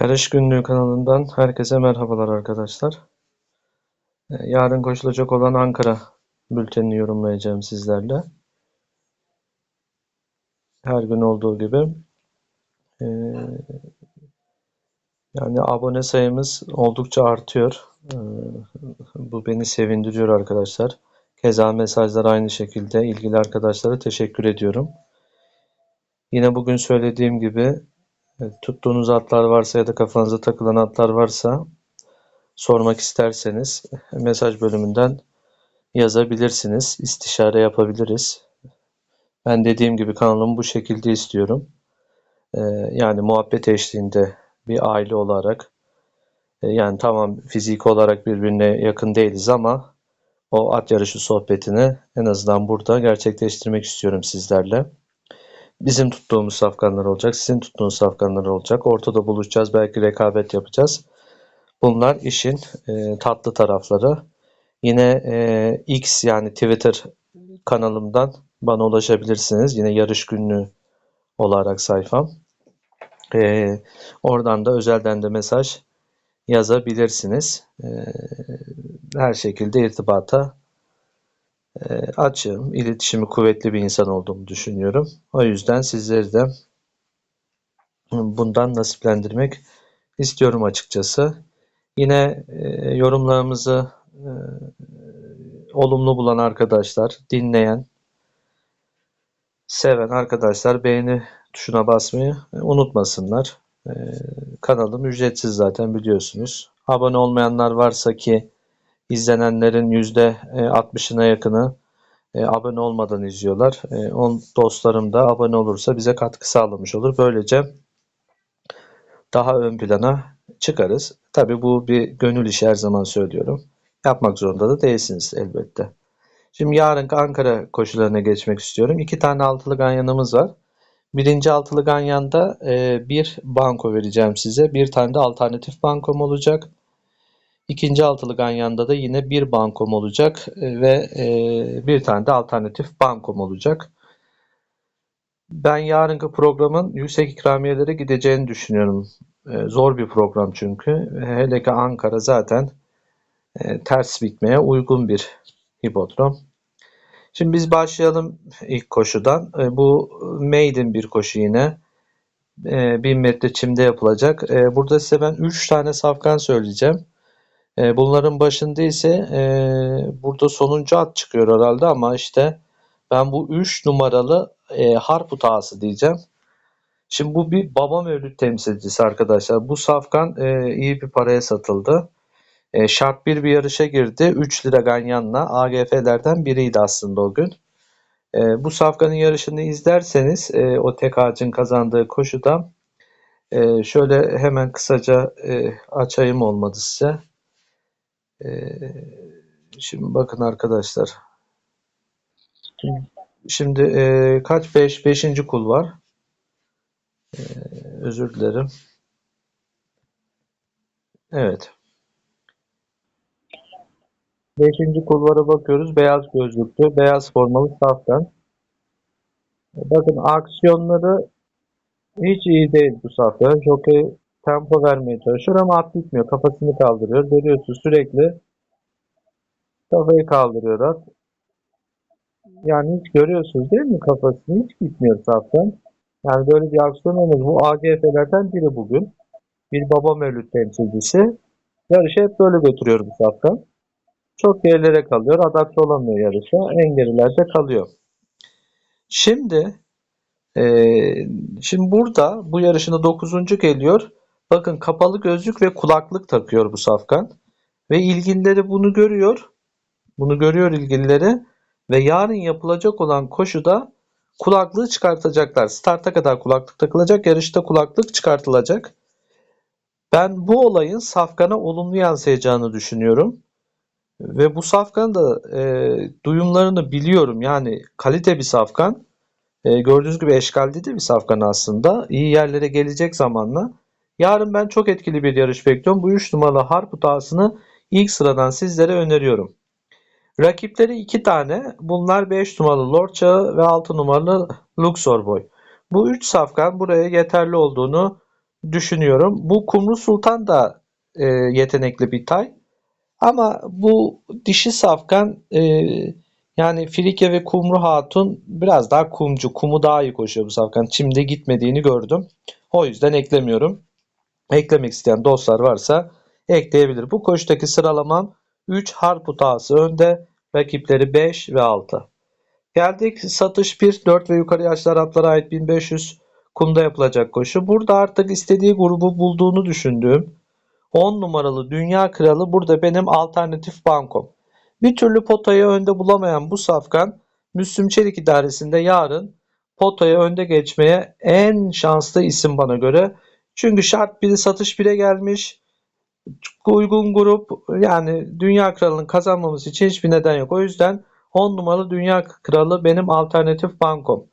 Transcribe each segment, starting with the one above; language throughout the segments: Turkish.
Yarış Günlüğü kanalından herkese merhabalar arkadaşlar. Ee, Yarın koşulacak olan Ankara bültenini yorumlayacağım sizlerle. Her gün olduğu gibi. Ee, yani abone sayımız oldukça artıyor. Ee, Bu beni sevindiriyor arkadaşlar. Keza mesajlar aynı şekilde. ilgili arkadaşlara teşekkür ediyorum. Yine bugün söylediğim gibi Tuttuğunuz atlar varsa ya da kafanıza takılan atlar varsa sormak isterseniz mesaj bölümünden yazabilirsiniz. İstişare yapabiliriz. Ben dediğim gibi kanalımı bu şekilde istiyorum. Ee, yani muhabbet eşliğinde bir aile olarak e, yani tamam fizik olarak birbirine yakın değiliz ama o at yarışı sohbetini en azından burada gerçekleştirmek istiyorum sizlerle. Bizim tuttuğumuz safkanlar olacak, sizin tuttuğunuz safkanlar olacak. Ortada buluşacağız, belki rekabet yapacağız. Bunlar işin e, tatlı tarafları. Yine e, X yani Twitter kanalımdan bana ulaşabilirsiniz. Yine yarış günlüğü olarak sayfam. E, oradan da özelden de mesaj yazabilirsiniz. E, her şekilde irtibata açığım, iletişimi kuvvetli bir insan olduğumu düşünüyorum. O yüzden sizleri de bundan nasiplendirmek istiyorum açıkçası. Yine e, yorumlarımızı e, olumlu bulan arkadaşlar, dinleyen, seven arkadaşlar beğeni tuşuna basmayı unutmasınlar. E, kanalım ücretsiz zaten biliyorsunuz. Abone olmayanlar varsa ki izlenenlerin %60'ına yakını e, abone olmadan izliyorlar. E, on dostlarım da abone olursa bize katkı sağlamış olur. Böylece daha ön plana çıkarız. Tabi bu bir gönül işi her zaman söylüyorum. Yapmak zorunda da değilsiniz elbette. Şimdi yarın Ankara koşularına geçmek istiyorum. İki tane altılı ganyanımız var. Birinci altılı ganyanda e, bir banko vereceğim size. Bir tane de alternatif bankom olacak. İkinci altılı ganyanda da yine bir bankom olacak e, ve e, bir tane de alternatif bankom olacak. Ben yarınki programın yüksek ikramiyelere gideceğini düşünüyorum. E, zor bir program çünkü. Hele ki Ankara zaten ters bitmeye uygun bir hipodrom. Şimdi biz başlayalım ilk koşudan. Bu maiden bir koşu yine. 1000 metre çimde yapılacak. Burada size ben 3 tane safkan söyleyeceğim. E, bunların başında ise e, burada sonuncu at çıkıyor herhalde ama işte ben bu 3 numaralı e, harp utağısı diyeceğim. Şimdi bu bir baba mevlüt temsilcisi arkadaşlar. Bu safkan e, iyi bir paraya satıldı. E, şart bir bir yarışa girdi. 3 lira ganyanla AGF'lerden biriydi aslında o gün. E, bu safkanın yarışını izlerseniz e, o tek ağacın kazandığı koşuda e, şöyle hemen kısaca e, açayım olmadı size. Ee, şimdi bakın arkadaşlar. Şimdi e, kaç? 5. Beş, 5. kul var. Ee, özür dilerim. Evet. Beşinci kulvara bakıyoruz. Beyaz gözlüklü, beyaz formalı saftan. Bakın aksiyonları hiç iyi değil bu safta. Jockey tempo vermeye çalışıyor ama at gitmiyor. Kafasını kaldırıyor. Görüyorsunuz sürekli kafayı kaldırıyor at. Yani hiç görüyorsunuz değil mi kafasını? Hiç gitmiyor saftan. Yani böyle bir aksiyon olmaz. Bu AGF'lerden biri bugün. Bir baba mevlüt temsilcisi. Yarışı hep böyle götürüyor bu saftan. Çok gerilere kalıyor. Adapte olamıyor yarışa. En gerilerde kalıyor. Şimdi ee, şimdi burada bu yarışında 9. geliyor. Bakın kapalı gözlük ve kulaklık takıyor bu safkan. Ve ilgilileri bunu görüyor. Bunu görüyor ilgilileri. Ve yarın yapılacak olan koşuda kulaklığı çıkartacaklar. Starta kadar kulaklık takılacak. Yarışta kulaklık çıkartılacak. Ben bu olayın safkana olumlu yansıyacağını düşünüyorum. Ve bu safkan da e, duyumlarını biliyorum. Yani kalite bir safkan. E, gördüğünüz gibi eşkalde de bir safkan aslında. İyi yerlere gelecek zamanla. Yarın ben çok etkili bir yarış bekliyorum. Bu 3 numaralı harp utasını ilk sıradan sizlere öneriyorum. Rakipleri 2 tane. Bunlar 5 numaralı Lord Çağı ve 6 numaralı Luxor Boy. Bu 3 safkan buraya yeterli olduğunu düşünüyorum. Bu Kumru Sultan da e, yetenekli bir tay. Ama bu dişi safkan e, yani Filike ve Kumru Hatun biraz daha kumcu. Kumu daha iyi koşuyor bu safkan. Çimde gitmediğini gördüm. O yüzden eklemiyorum. Eklemek isteyen dostlar varsa ekleyebilir. Bu koşudaki sıralamam 3 Harput ağası önde. Rakipleri 5 ve 6. Geldik satış 1, 4 ve yukarı yaşlı Araplara ait 1500 kumda yapılacak koşu. Burada artık istediği grubu bulduğunu düşündüğüm 10 numaralı Dünya Kralı burada benim alternatif bankom. Bir türlü potayı önde bulamayan bu safkan Müslüm Çelik idaresinde yarın potaya önde geçmeye en şanslı isim bana göre. Çünkü şart biri satış 1'e gelmiş. Uygun grup yani Dünya Kralı'nın kazanmaması için hiçbir neden yok. O yüzden 10 numaralı Dünya Kralı benim alternatif bankom.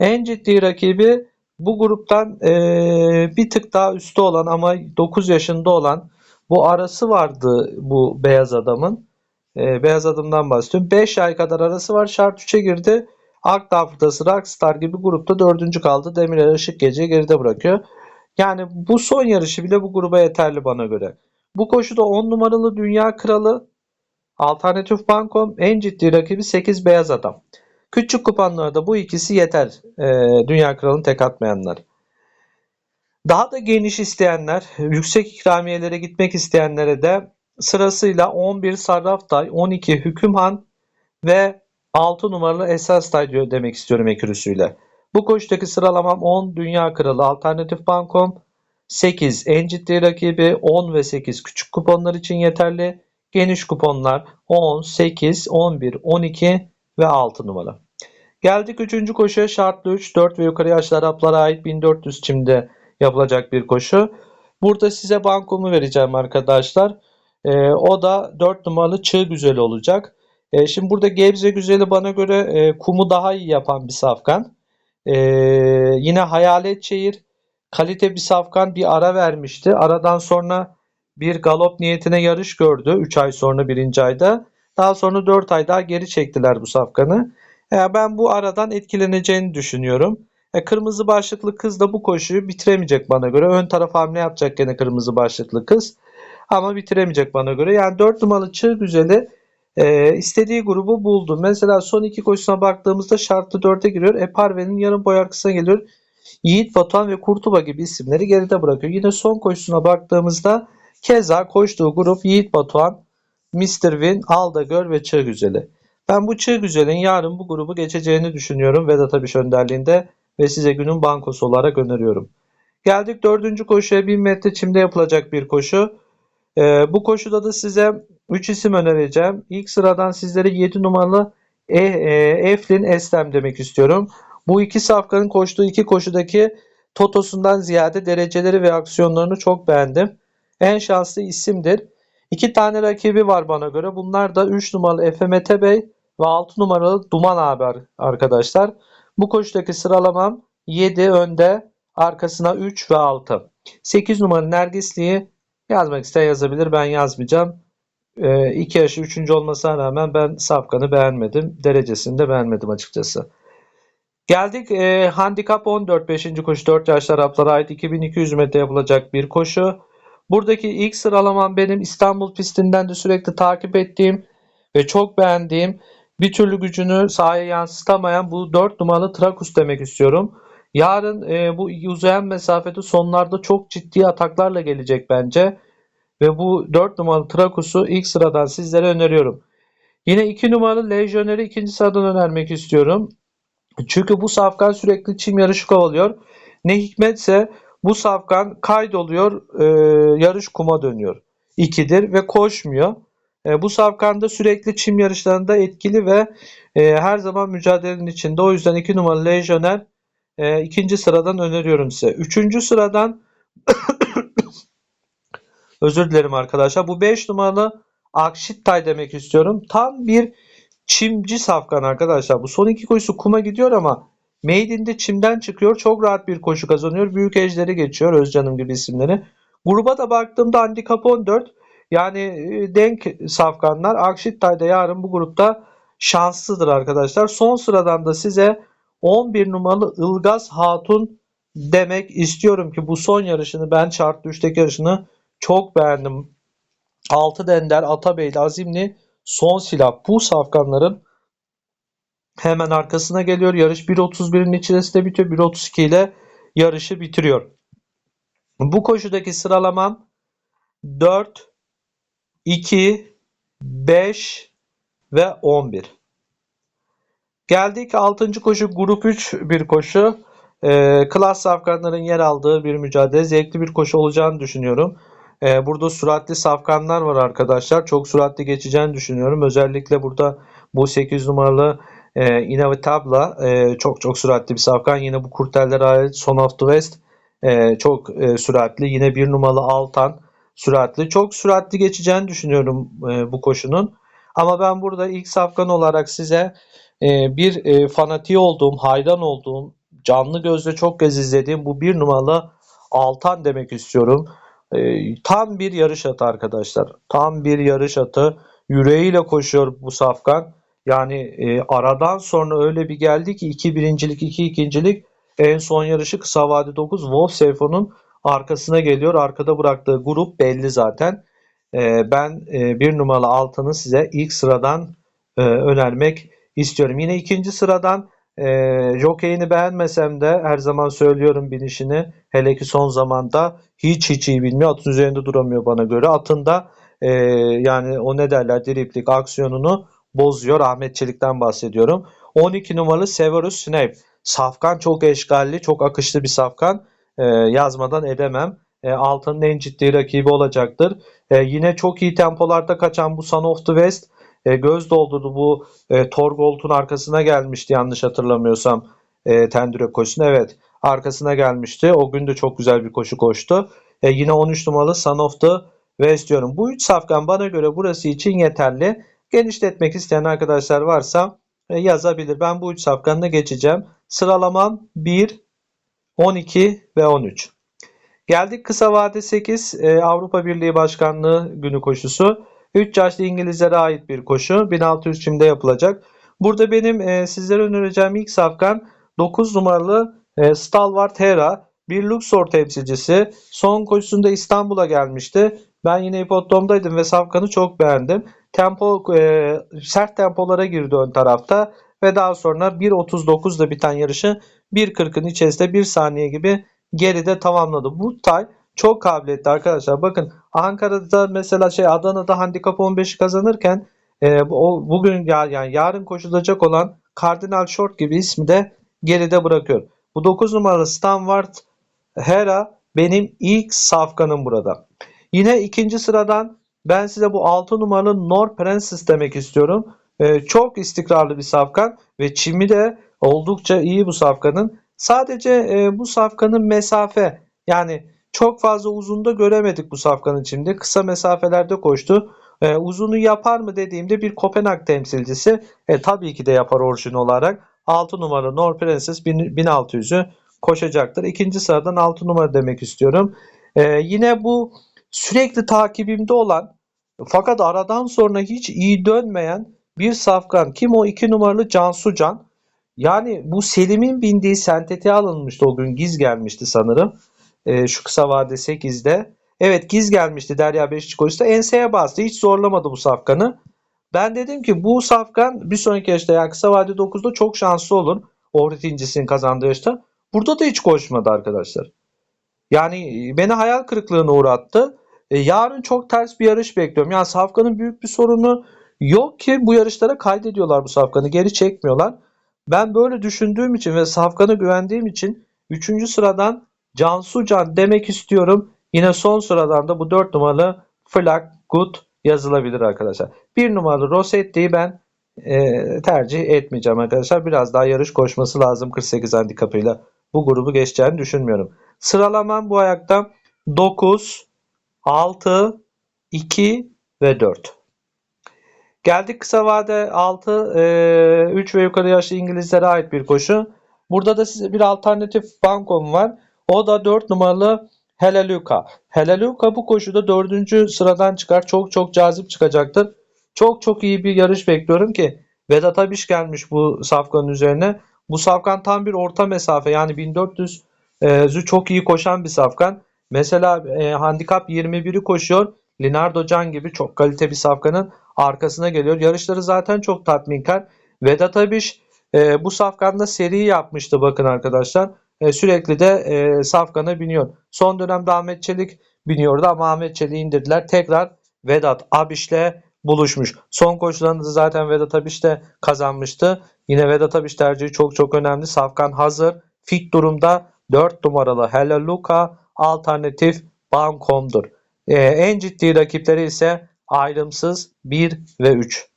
En ciddi rakibi bu gruptan eee, bir tık daha üstte olan ama 9 yaşında olan bu arası vardı bu beyaz adamın. Eee, beyaz adamdan bahsediyorum. 5 ay kadar arası var. Şart 3'e girdi. Akdağ Fırtası, Rockstar gibi grupta dördüncü kaldı. Demirel Işık Gece'yi geride bırakıyor. Yani bu son yarışı bile bu gruba yeterli bana göre. Bu koşuda 10 numaralı Dünya Kralı Alternatif Bankom en ciddi rakibi 8 beyaz adam. Küçük kuponlarda bu ikisi yeter. Ee, Dünya Kralı'nı tek atmayanlar. Daha da geniş isteyenler, yüksek ikramiyelere gitmek isteyenlere de sırasıyla 11 Sarraftay, 12 Hükümhan ve 6 numaralı Esas Tay diyor demek istiyorum ekürüsüyle. Bu koşudaki sıralamam 10 Dünya Kralı Alternatif Bankom, 8 en ciddi rakibi 10 ve 8 küçük kuponlar için yeterli. Geniş kuponlar 10, 8, 11, 12 ve 6 numara. Geldik 3. koşuya şartlı 3, 4 ve yukarı yaşlı Araplara ait 1400 çimde yapılacak bir koşu. Burada size bankomu vereceğim arkadaşlar. Ee, o da 4 numaralı Çığ Güzeli olacak. Ee, şimdi burada Gebze Güzeli bana göre e, kumu daha iyi yapan bir safkan. Ee, yine Hayalet Şehir kalite bir safkan bir ara vermişti. Aradan sonra bir galop niyetine yarış gördü 3 ay sonra 1. ayda. Daha sonra 4 ay daha geri çektiler bu safkanı. E, ben bu aradan etkileneceğini düşünüyorum. E, kırmızı başlıklı kız da bu koşuyu bitiremeyecek bana göre. Ön taraf hamle yapacak gene kırmızı başlıklı kız. Ama bitiremeyecek bana göre. Yani 4 numaralı Çığ Güzeli e, istediği grubu buldu. Mesela son iki koşusuna baktığımızda şartlı 4'e giriyor. Eparve'nin yarım boy arkasına geliyor. Yiğit Batuhan ve Kurtuba gibi isimleri geride bırakıyor. Yine son koşusuna baktığımızda keza koştuğu grup Yiğit Batuhan, Mr. Win, Aldagör ve Çığ Güzeli. Ben bu Çığ Güzel'in yarın bu grubu geçeceğini düşünüyorum Vedat Abiş önderliğinde ve size günün bankosu olarak öneriyorum. Geldik dördüncü koşuya 1000 metre çimde yapılacak bir koşu. Ee, bu koşuda da size 3 isim önereceğim. İlk sıradan sizlere 7 numaralı e, e, Eflin Eslem demek istiyorum. Bu iki safkanın koştuğu iki koşudaki totosundan ziyade dereceleri ve aksiyonlarını çok beğendim. En şanslı isimdir. İki tane rakibi var bana göre. Bunlar da 3 numaralı Efe Mete Bey ve 6 numaralı Duman abi arkadaşlar. Bu koşudaki sıralamam 7 önde, arkasına 3 ve 6. 8 numaralı Nergisli'yi yazmak isteyen yazabilir. Ben yazmayacağım. 2 yaşı 3. olmasına rağmen ben Safkan'ı beğenmedim. Derecesini de beğenmedim açıkçası. Geldik e, handikap 14 5. koşu 4 yaşlı Araplara ait 2200 metre yapılacak bir koşu. Buradaki ilk sıralamam benim İstanbul pistinden de sürekli takip ettiğim ve çok beğendiğim bir türlü gücünü sahaya yansıtamayan bu 4 numaralı Trakus demek istiyorum. Yarın e, bu uzayan mesafede sonlarda çok ciddi ataklarla gelecek bence. Ve bu 4 numaralı Trakus'u ilk sıradan sizlere öneriyorum. Yine 2 numaralı Legionnaire ikinci sıradan önermek istiyorum. Çünkü bu safkan sürekli çim yarışı kovalıyor. Ne hikmetse bu safkan kaydoluyor, e, yarış kuma dönüyor. İkidir ve koşmuyor. E, bu safkan da sürekli çim yarışlarında etkili ve e, her zaman mücadelenin içinde. O yüzden 2 numaralı Legionnaire e, ikinci sıradan öneriyorum size. Üçüncü sıradan özür dilerim arkadaşlar. Bu 5 numaralı Akşittay demek istiyorum. Tam bir çimci safkan arkadaşlar. Bu son iki koşusu kuma gidiyor ama Maiden'de çimden çıkıyor. Çok rahat bir koşu kazanıyor. Büyük ejderi geçiyor. Özcanım gibi isimleri. Gruba da baktığımda handikap 14. Yani e, denk safkanlar. Akşittay da yarın bu grupta şanslıdır arkadaşlar. Son sıradan da size 11 numaralı Ilgaz Hatun demek istiyorum ki bu son yarışını ben şartlı 3'teki yarışını çok beğendim. Altı Dender, Atabeyli, Azimli son silah. Bu safkanların hemen arkasına geliyor. Yarış 1.31'in içerisinde bitiyor. 1.32 ile yarışı bitiriyor. Bu koşudaki sıralamam 4, 2, 5 ve 11. Geldik 6. koşu grup 3 bir koşu. Ee, klas safkanların yer aldığı bir mücadele. Zevkli bir koşu olacağını düşünüyorum. Ee, burada süratli safkanlar var arkadaşlar. Çok süratli geçeceğini düşünüyorum. Özellikle burada bu 8 numaralı e, Inevitabla e, çok çok süratli bir safkan. Yine bu kurtellere ait Son of the West e, çok e, süratli. Yine bir numaralı Altan süratli. Çok süratli geçeceğini düşünüyorum e, bu koşunun. Ama ben burada ilk safkan olarak size e, bir e, fanatiği olduğum, hayran olduğum, canlı gözle çok kez izlediğim bu bir numaralı Altan demek istiyorum. E, tam bir yarış atı arkadaşlar. Tam bir yarış atı. Yüreğiyle koşuyor bu safkan. Yani e, aradan sonra öyle bir geldi ki iki birincilik, iki ikincilik en son yarışı kısa vade 9 Wolf Seyfo'nun arkasına geliyor. Arkada bıraktığı grup belli zaten. E, ben e, bir numaralı Altan'ı size ilk sıradan e, önermek istiyorum. Yine ikinci sıradan e, jokeyini beğenmesem de her zaman söylüyorum binişini. Hele ki son zamanda hiç hiç iyi bilmiyor. Atın üzerinde duramıyor bana göre. Atında e, yani o ne derler driplik aksiyonunu bozuyor. Ahmet Çelik'ten bahsediyorum. 12 numaralı Severus Snape. Safkan çok eşgalli, çok akışlı bir safkan. E, yazmadan edemem. E, Altın'ın en ciddi rakibi olacaktır. E, yine çok iyi tempolarda kaçan bu Son of the West e, göz doldurdu. Bu e, Torgold'un arkasına gelmişti yanlış hatırlamıyorsam e, Tendüre koşusuna. Evet arkasına gelmişti. O gün de çok güzel bir koşu koştu. E, yine 13 numaralı Son of the West diyorum. Bu üç safkan bana göre burası için yeterli. Genişletmek isteyen arkadaşlar varsa e, yazabilir. Ben bu üç safkanla geçeceğim. Sıralamam 1, 12 ve 13. Geldik kısa vade 8 e, Avrupa Birliği Başkanlığı günü koşusu. 3 yaşlı İngilizlere ait bir koşu. 1600 çimde yapılacak. Burada benim e, sizlere önereceğim ilk safkan 9 numaralı e, Stalwart Hera. Bir Luxor temsilcisi. Son koşusunda İstanbul'a gelmişti. Ben yine hipodromdaydım ve safkanı çok beğendim. Tempo e, sert tempolara girdi ön tarafta ve daha sonra 1.39'da biten yarışı 1.40'ın içerisinde 1 saniye gibi geride tamamladı. Bu tay çok kabiliyetli arkadaşlar. Bakın Ankara'da mesela şey Adana'da handikap 15'i kazanırken e, o, bugün yani yarın koşulacak olan Cardinal Short gibi ismi de geride bırakıyor. Bu 9 numaralı Stanwart Hera benim ilk safkanım burada. Yine ikinci sıradan ben size bu 6 numaralı Nor Princess demek istiyorum. Ee, çok istikrarlı bir safkan ve çimi de oldukça iyi bu safkanın. Sadece e, bu safkanın mesafe yani çok fazla uzunda göremedik bu safkanın çimde. Kısa mesafelerde koştu. E, uzunu yapar mı dediğimde bir Kopenhag temsilcisi e, tabii ki de yapar orijin olarak. 6 numaralı Nor Princess 1600'ü koşacaktır. İkinci sıradan 6 numara demek istiyorum. E, yine bu sürekli takibimde olan fakat aradan sonra hiç iyi dönmeyen bir safkan. Kim o? 2 numaralı Cansu Can. Yani bu Selim'in bindiği sentetiğe alınmıştı o gün. Giz gelmişti sanırım. E, şu kısa vade 8'de. Evet Giz gelmişti Derya Beşiktaş koşusunda. Enseye bastı. Hiç zorlamadı bu safkanı. Ben dedim ki bu safkan bir sonraki yaşta yani kısa vade 9'da çok şanslı olur. Ohrit İncisi'nin kazandığı yaşta. Burada da hiç koşmadı arkadaşlar. Yani beni hayal kırıklığına uğrattı. E, yarın çok ters bir yarış bekliyorum. Yani Safkan'ın büyük bir sorunu yok ki bu yarışlara kaydediyorlar bu Safkan'ı. Geri çekmiyorlar. Ben böyle düşündüğüm için ve Safkan'a güvendiğim için 3. sıradan Cansu Can demek istiyorum. Yine son sıradan da bu 4 numaralı Flag Good yazılabilir arkadaşlar. 1 numaralı Rossetti'yi ben e, tercih etmeyeceğim arkadaşlar. Biraz daha yarış koşması lazım 48 handikapıyla. Bu grubu geçeceğini düşünmüyorum. Sıralamam bu ayakta 9, 6, 2 ve 4. Geldik kısa vade 6, e, 3 ve yukarı yaşlı İngilizlere ait bir koşu. Burada da size bir alternatif bankom var. O da 4 numaralı Helaluka. Helaluka bu koşuda 4. sıradan çıkar. Çok çok cazip çıkacaktır. Çok çok iyi bir yarış bekliyorum ki Vedat Abiş gelmiş bu safkanın üzerine. Bu safkan tam bir orta mesafe yani 1400 e, çok iyi koşan bir safkan. Mesela e, handikap 21'i koşuyor. Linardo Can gibi çok kalite bir safkanın arkasına geliyor. Yarışları zaten çok tatminkar. Vedat Abiş e, bu safkanda seri yapmıştı bakın arkadaşlar. E, sürekli de e, safkana biniyor. Son dönemde Ahmet Çelik biniyordu ama Ahmet Çelik'i indirdiler. Tekrar Vedat Abiş'le buluşmuş. Son koşularında da zaten Vedat Abiş de kazanmıştı. Yine Vedat Abiş tercihi çok çok önemli. Safkan hazır. Fit durumda 4 numaralı Hello Luka alternatif Bankom'dur. Ee, en ciddi rakipleri ise ayrımsız 1 ve 3.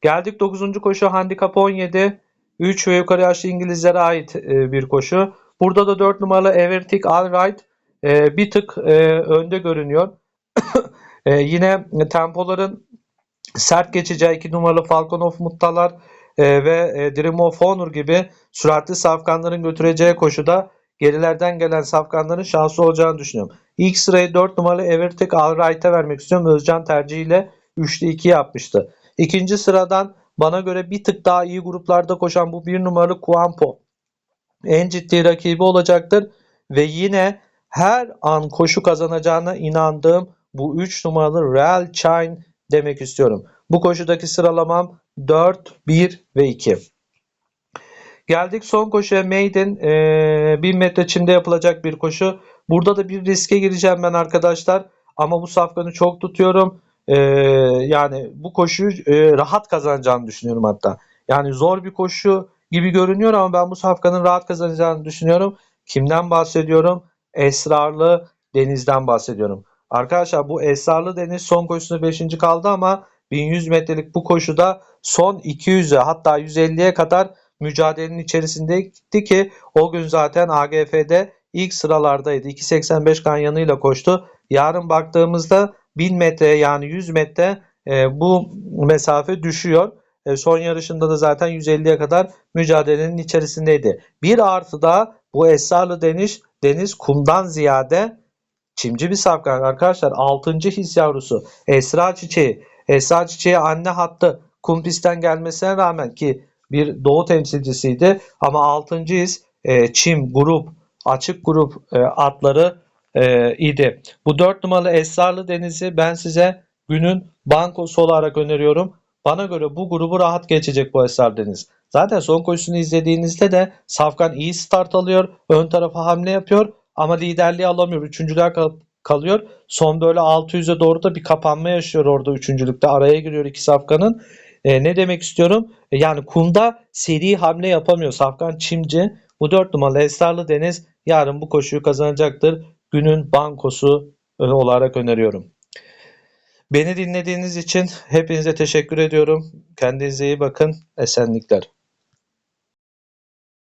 Geldik 9. koşu handikap 17. 3 ve yukarı yaşlı İngilizlere ait e, bir koşu. Burada da 4 numaralı Evertick Alright e, bir tık e, önde görünüyor. Yine tempoların sert geçeceği 2 numaralı Falcon of Muttalar ve e, Dream of Honor gibi süratli safkanların götüreceği koşuda gerilerden gelen safkanların şanslı olacağını düşünüyorum. İlk sırayı 4 numaralı Evertek Alright'a vermek istiyorum. Özcan tercihiyle 3'te 2 yapmıştı. İkinci sıradan bana göre bir tık daha iyi gruplarda koşan bu 1 numaralı Kuampo en ciddi rakibi olacaktır. Ve yine her an koşu kazanacağına inandığım bu 3 numaralı Real Chine demek istiyorum. Bu koşudaki sıralamam 4, 1 ve 2. Geldik son koşuya Maiden. Ee, 1000 metre çimde yapılacak bir koşu. Burada da bir riske gireceğim ben arkadaşlar. Ama bu safkanı çok tutuyorum. Ee, yani bu koşuyu e, rahat kazanacağını düşünüyorum hatta. Yani zor bir koşu gibi görünüyor ama ben bu safkanın rahat kazanacağını düşünüyorum. Kimden bahsediyorum? Esrarlı Deniz'den bahsediyorum. Arkadaşlar bu Esrarlı Deniz son koşusunda 5. kaldı ama 1100 metrelik bu koşuda son 200'e hatta 150'ye kadar mücadelenin içerisindeydi ki o gün zaten AGF'de ilk sıralardaydı. 2.85 ganyanıyla koştu. Yarın baktığımızda 1000 metre yani 100 metre e, bu mesafe düşüyor. E, son yarışında da zaten 150'ye kadar mücadelenin içerisindeydi. Bir artı da bu Esrarlı Deniz, deniz kumdan ziyade çimci bir safkan arkadaşlar. 6. his yavrusu Esra Çiçeği. Esra Çiçeği anne hattı kum pistten gelmesine rağmen ki bir doğu temsilcisiydi ama 6. his e, çim grup açık grup e, atları e, idi. Bu 4 numaralı Esrarlı Deniz'i ben size günün bankosu olarak öneriyorum. Bana göre bu grubu rahat geçecek bu Esrar Deniz. Zaten son koşusunu izlediğinizde de Safkan iyi start alıyor. Ön tarafa hamle yapıyor ama liderliği alamıyor. Üçüncüler kal- kalıyor. Son böyle 600'e doğru da bir kapanma yaşıyor orada üçüncülükte. Araya giriyor iki Safkan'ın. E, ne demek istiyorum? E, yani kumda seri hamle yapamıyor. Safkan Çimci. Bu 4 numaralı Esrarlı Deniz yarın bu koşuyu kazanacaktır. Günün bankosu olarak öneriyorum. Beni dinlediğiniz için hepinize teşekkür ediyorum. Kendinize iyi bakın. Esenlikler.